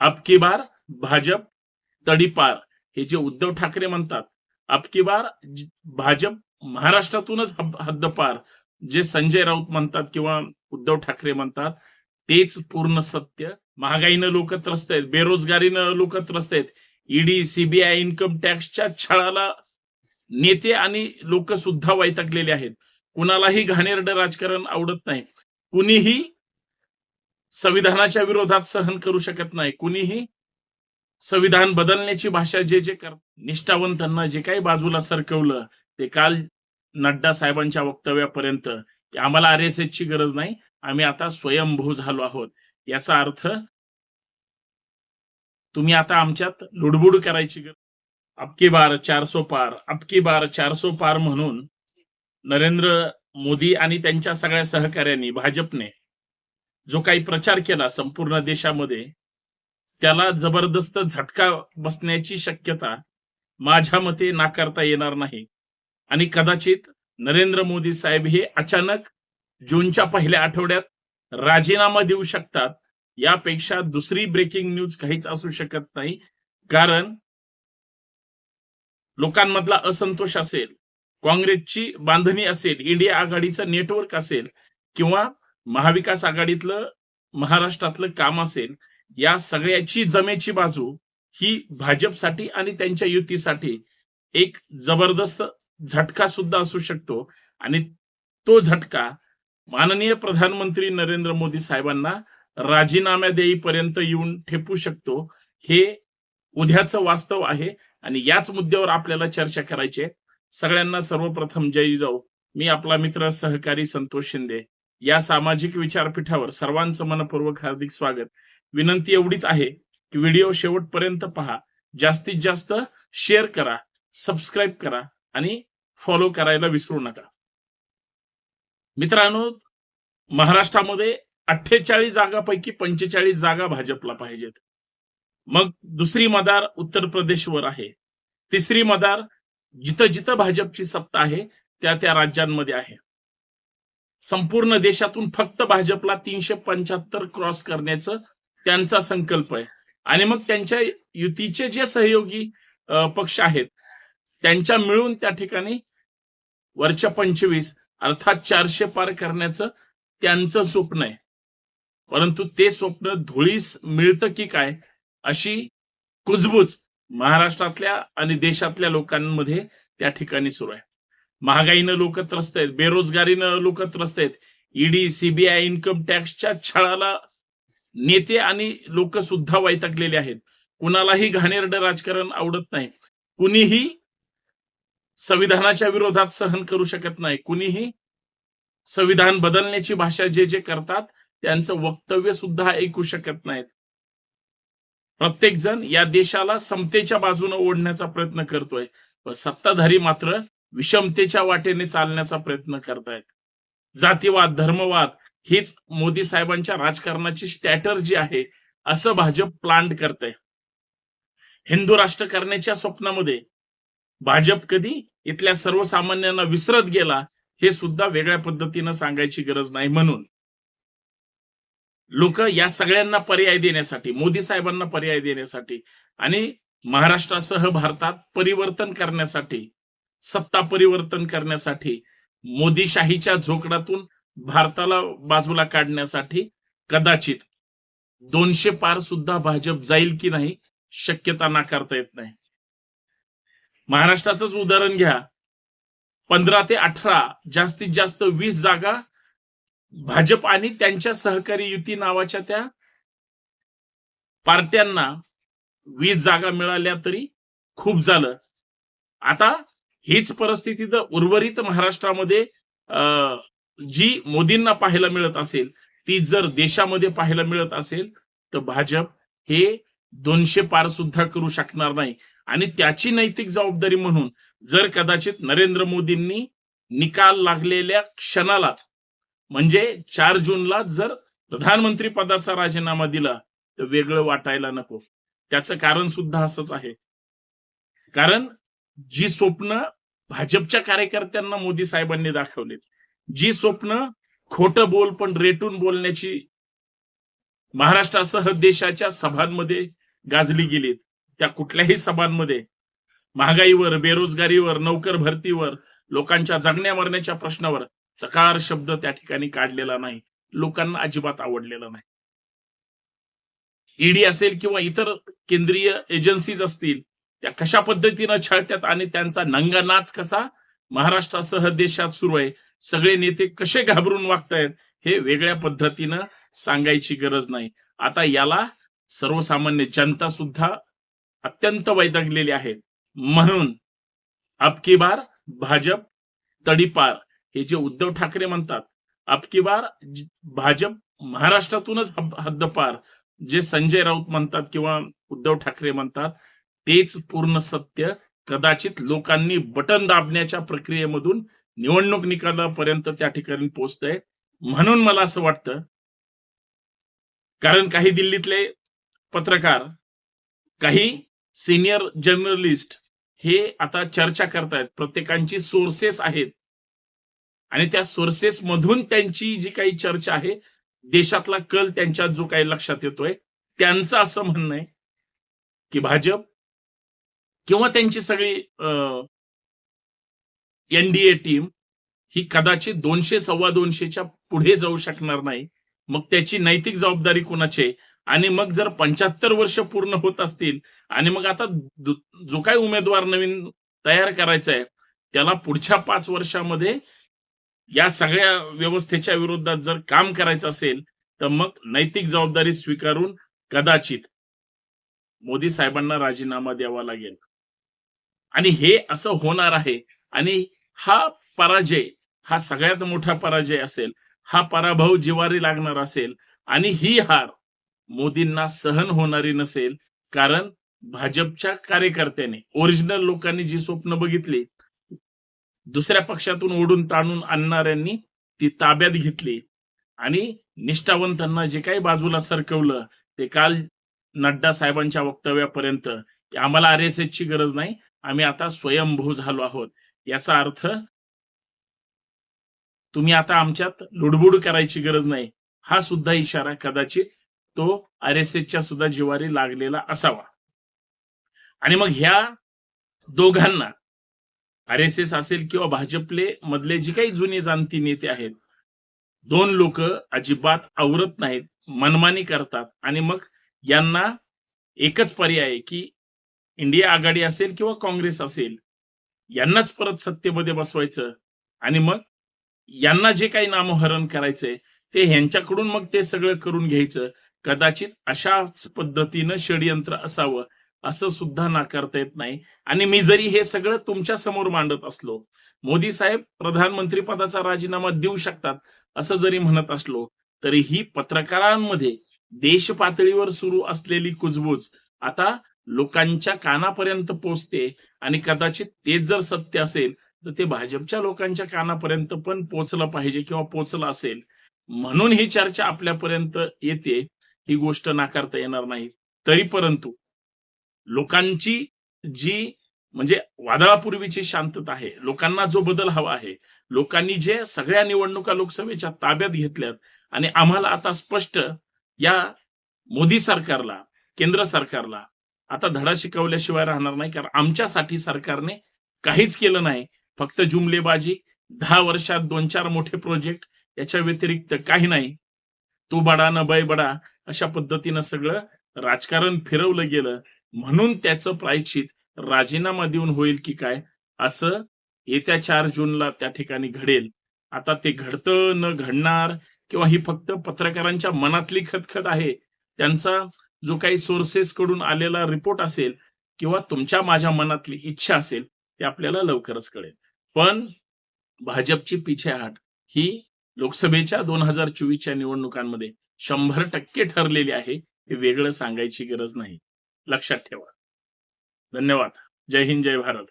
अबकी बार भाजप तडीपार हे जे उद्धव ठाकरे म्हणतात अबकी बार भाजप महाराष्ट्रातूनच हद्दपार जे संजय राऊत म्हणतात किंवा उद्धव ठाकरे म्हणतात तेच पूर्ण सत्य. महागाईनं लोक त्रस्त आहेत बेरोजगारीनं लोक त्रस्त आहेत. ईडी सीबीआय इन्कम टॅक्सच्या छळाला नेते आणि लोक सुद्धा वैतागलेले आहेत. कुणालाही घाणेरडं राजकारण आवडत नाही. कुणीही संविधानाच्या विरोधात सहन करू शकत नाही. कुणीही संविधान बदलण्याची भाषा जे जे कर निष्ठावंतांना जे काही बाजूला सरकवलं ते काल नड्डा साहेबांच्या वक्तव्यापर्यंत की आम्हाला आर एस ची गरज नाही आम्ही आता स्वयंभू झालो आहोत. याचा अर्थ तुम्ही आता आमच्यात लुडबुड करायची गरज अबकी बार चारसो पार अबकी बार चारसो पार म्हणून नरेंद्र मोदी आणि त्यांच्या सगळ्या सहकार्यांनी भाजपने जो काही प्रचार केला संपूर्ण देशामध्ये त्याला जबरदस्त झटका बसण्याची शक्यता माझ्या मते नाकारता येणार नाही. आणि कदाचित नरेंद्र मोदी साहेब हे अचानक जूनच्या पहिल्या आठवड्यात राजीनामा देऊ शकतात यापेक्षा दुसरी ब्रेकिंग न्यूज काहीच असू शकत नाही. कारण लोकांमधला असंतोष असेल काँग्रेसची बांधणी असेल इंडिया आघाडीचं नेटवर्क असेल किंवा महाविकास आघाडीतलं महाराष्ट्रातलं काम असेल या सगळ्याची जमेची बाजू ही भाजपसाठी आणि त्यांच्या युतीसाठी एक जबरदस्त झटका सुद्धा असू शकतो. आणि तो झटका माननीय प्रधानमंत्री नरेंद्र मोदी साहेबांना राजीनाम्या देईपर्यंत येऊन ठेपू शकतो हे उद्याचं वास्तव आहे. आणि याच मुद्द्यावर आपल्याला चर्चा करायची आहे. सगळ्यांना सर्वप्रथम जय जाऊ. मी आपला मित्र सहकारी संतोष शिंदे. या सामाजिक विचारपीठावर सर्वांचं मनपूर्वक हार्दिक स्वागत. विनंती एवढीच आहे की व्हिडिओ शेवटपर्यंत पहा. जास्तीत जास्त शेअर करा सबस्क्राईब करा आणि फॉलो करायला विसरू नका. मित्रांनो महाराष्ट्रामध्ये अठ्ठेचाळीस जागापैकी पंचेचाळीस जागा भाजपला पाहिजेत. मग दुसरी मदार उत्तर प्रदेशवर आहे. तिसरी मदार जिथं जिथं भाजपची सत्ता आहे त्या त्या राज्यांमध्ये आहे. संपूर्ण देशातून फक्त भाजपला तीनशे पंच्याहत्तर क्रॉस करण्याचं त्यांचा संकल्प आहे. आणि मग त्यांच्या युतीचे जे सहयोगी पक्ष आहेत त्यांच्या मिळून त्या ठिकाणी वरच्या पंचवीस अर्थात चारशे पार करण्याचं त्यांचं स्वप्न आहे. परंतु ते स्वप्न धुळीस मिळतं की काय अशी कुजबूज महाराष्ट्रातल्या आणि देशातल्या लोकांमध्ये त्या ठिकाणी सुरू आहे. महागाईनं लोक त्रस्त आहेत बेरोजगारीनं लोक त्रस्त आहेत. ईडी सीबीआय इन्कम टॅक्सच्या छळाला नेते आणि लोक सुद्धा वैतागलेले आहेत. कुणालाही घाणेरडं राजकारण आवडत नाही. कुणीही संविधानाच्या विरोधात सहन करू शकत नाही. कुणीही संविधान बदलण्याची भाषा जे जे करतात त्यांचं वक्तव्य सुद्धा ऐकू शकत नाहीत. प्रत्येक जण या देशाला समतेच्या बाजूने ओढण्याचा प्रयत्न करतोय. सत्ताधारी मात्र विषमतेच्या वाटेने चालण्याचा प्रयत्न करतायत. जातीवाद धर्मवाद हीच मोदी साहेबांच्या राजकारणाची स्ट्रॅटर्जी आहे असं भाजप प्लांट करतंय. हिंदू राष्ट्र करण्याच्या स्वप्नामध्ये भाजप कधी इथल्या सर्वसामान्यांना विसरत गेला हे सुद्धा वेगळ्या पद्धतीनं सांगायची गरज नाही म्हणून. लोक या सगळ्यांना पर्याय देण्यासाठी मोदी साहेबांना पर्याय देण्यासाठी आणि महाराष्ट्रासह भारतात परिवर्तन करण्यासाठी सत्ता परिवर्तन करण्यासाठी मोदीशाहीच्या झोकडातून भारताला बाजूला काढण्यासाठी कदाचित दोनशे पार सुद्धा भाजप जाईल की नाही शक्यता नाकारता येत नाही. महाराष्ट्राचंच उदाहरण घ्या. पंधरा ते अठरा जास्तीत जास्त वीस जागा भाजप आणि त्यांच्या सहकारी युती नावाच्या त्या पार्ट्यांना वीस जागा मिळाल्या तरी खूप झालं. आता हीच परिस्थिती जर उर्वरित महाराष्ट्रामध्ये अं, जी मोदींना पाहायला मिळत असेल ती जर देशामध्ये पाहायला मिळत असेल तर भाजप हे दोनशे पार सुद्धा करू शकणार नाही. आणि त्याची नैतिक जबाबदारी म्हणून जर कदाचित नरेंद्र मोदींनी निकाल लागलेल्या क्षणालाच म्हणजे चार जूनला जर प्रधानमंत्री पदाचा राजीनामा दिला तर वेगळं वाटायला नको. त्याचं कारण सुद्धा असंच आहे. कारण जी स्वप्न भाजपच्या कार्यकर्त्यांना मोदी साहेबांनी दाखवलेत. जी स्वप्न खोटं बोल पण रेटून बोलण्याची महाराष्ट्रासह देशाच्या सभांमध्ये गाजली गेलीत. त्या कुठल्याही सभांमध्ये महागाईवर बेरोजगारीवर नोकर भरतीवर लोकांच्या जगण्या मरण्याच्या प्रश्नावर चकार शब्द त्या ठिकाणी काढलेला नाही. लोकांना अजिबात आवडलेला नाही. ईडी असेल किंवा इतर केंद्रीय एजन्सीज असतील त्या कशा पद्धतीनं छळतात आणि त्यांचा नंगा नाच कसा महाराष्ट्रासह देशात सुरू आहे सगळे नेते कसे घाबरून वागतायत हे वेगळ्या पद्धतीनं सांगायची गरज नाही. आता याला सर्वसामान्य जनता सुद्धा अत्यंत वैदगलेली आहे. म्हणून अबकी बार भाजप तडीपार हे जे उद्धव ठाकरे म्हणतात अबकी बार भाजप महाराष्ट्रातूनच हद्दपार जे संजय राऊत म्हणतात किंवा उद्धव ठाकरे म्हणतात तेच पूर्ण सत्य कदाचित लोकांनी बटन दाबण्याच्या प्रक्रियेमधून निवडणूक निकालापर्यंत त्या ठिकाणी पोहोचतंय. म्हणून मला असं वाटतं कारण काही दिल्लीतले पत्रकार काही सिनियर जर्नलिस्ट हे आता चर्चा करतायत. प्रत्येकांची सोर्सेस आहेत. आणि त्या सोर्सेस मधून त्यांची जी काही चर्चा आहे देशातला कल त्यांच्या जो काही लक्षात येतोय त्यांचं असं म्हणणं आहे की भाजप किंवा त्यांची सगळी एनडीए टीम ही कदाचित दोनशे सव्वा दोनशेच्या पुढे जाऊ शकणार नाही. मग त्याची नैतिक जबाबदारी कोणाची आणि मग जर पंच्याहत्तर वर्ष पूर्ण होत असतील आणि मग आता जो काही उमेदवार नवीन तयार करायचा आहे त्याला पुढच्या पाच वर्षामध्ये या सगळ्या व्यवस्थेच्या विरोधात जर काम करायचं असेल तर मग नैतिक जबाबदारी स्वीकारून कदाचित मोदी साहेबांना राजीनामा द्यावा लागेल. आणि हे असं होणार आहे. आणि हा पराजय हा सगळ्यात मोठा पराजय असेल हा पराभव जिवारी लागणार असेल आणि ही हार मोदींना सहन होणारी नसेल कारण भाजपच्या कार्यकर्त्याने ओरिजिनल लोकांनी जी स्वप्न बघितली दुसऱ्या पक्षातून ओढून ताणून आणणाऱ्यांनी ती ताब्यात घेतली आणि निष्ठावंतांना जे काही बाजूला सरकवलं ते काल नड्डा साहेबांच्या वक्तव्यापर्यंत आम्हाला आर एस ची गरज नाही आम्ही आता स्वयंभू झालो आहोत. याचा अर्थ तुम्ही आता आमच्यात लुडबुड करायची गरज नाही. हा सुद्धा इशारा कदाचित तो आर एस एसच्या सुद्धा जिवारी लागलेला असावा. आणि मग ह्या दोघांना आर एस एस असेल किंवा भाजपले मधले जे काही जुने जाणती नेते आहेत दोन लोक अजिबात आवरत नाहीत मनमानी करतात. आणि मग यांना एकच पर्याय की इंडिया आघाडी असेल किंवा काँग्रेस असेल यांनाच परत सत्तेमध्ये बसवायचं आणि मग यांना जे काही नामहरण करायचंय ते ह्यांच्याकडून मग ते सगळं करून घ्यायचं. कदाचित अशाच पद्धतीनं षडयंत्र असावं असं सुद्धा नाकारता येत नाही. आणि मी जरी हे सगळं तुमच्यासमोर मांडत असलो मोदी साहेब प्रधानमंत्री पदाचा राजीनामा देऊ शकतात असं जरी म्हणत असलो तरी ही पत्रकारांमध्ये देश पातळीवर सुरू असलेली कुजबूज आता लोकांच्या कानापर्यंत पोचते आणि कदाचित तेच जर सत्य असेल तर ते भाजपच्या लोकांच्या कानापर्यंत पण पोचलं पाहिजे किंवा पोचलं असेल. म्हणून ही चर्चा आपल्यापर्यंत येते ही गोष्ट नाकारता येणार नाही. तरी परंतु लोकांची जी म्हणजे वादळापूर्वीची शांतता आहे लोकांना जो बदल हवा आहे लोकांनी जे सगळ्या निवडणुका लोकसभेच्या ताब्यात घेतल्यात आणि आम्हाला आता स्पष्ट या मोदी सरकारला केंद्र सरकारला आता धडा शिकवल्याशिवाय राहणार नाही कारण आमच्यासाठी सरकारने काहीच केलं नाही. फक्त जुमलेबाजी दहा वर्षात दोन चार मोठे प्रोजेक्ट याच्या व्यतिरिक्त काही नाही. तू बडा न बै बडा अशा पद्धतीनं सगळं राजकारण फिरवलं गेलं. म्हणून त्याचं प्रायश्चित राजीनामा देऊन होईल की काय असं येत्या चार जूनला त्या ठिकाणी घडेल. आता ते घडतं न घडणार किंवा ही फक्त पत्रकारांच्या मनातली खतखत आहे त्यांचा जो काही सोर्सेस कडून आलेला रिपोर्ट असेल किंवा तुमच्या माझ्या मनातली इच्छा असेल ते आपल्याला लवकरच कळेल. पण भाजपची पिछेहाट ही लोकसभेच्या दोन हजार चोवीसच्या निवडणुकांमध्ये शंभर टक्के ठरलेली आहे हे वेगळं सांगायची गरज नाही. लक्षात ठेवा. धन्यवाद. जय हिंद जय भारत.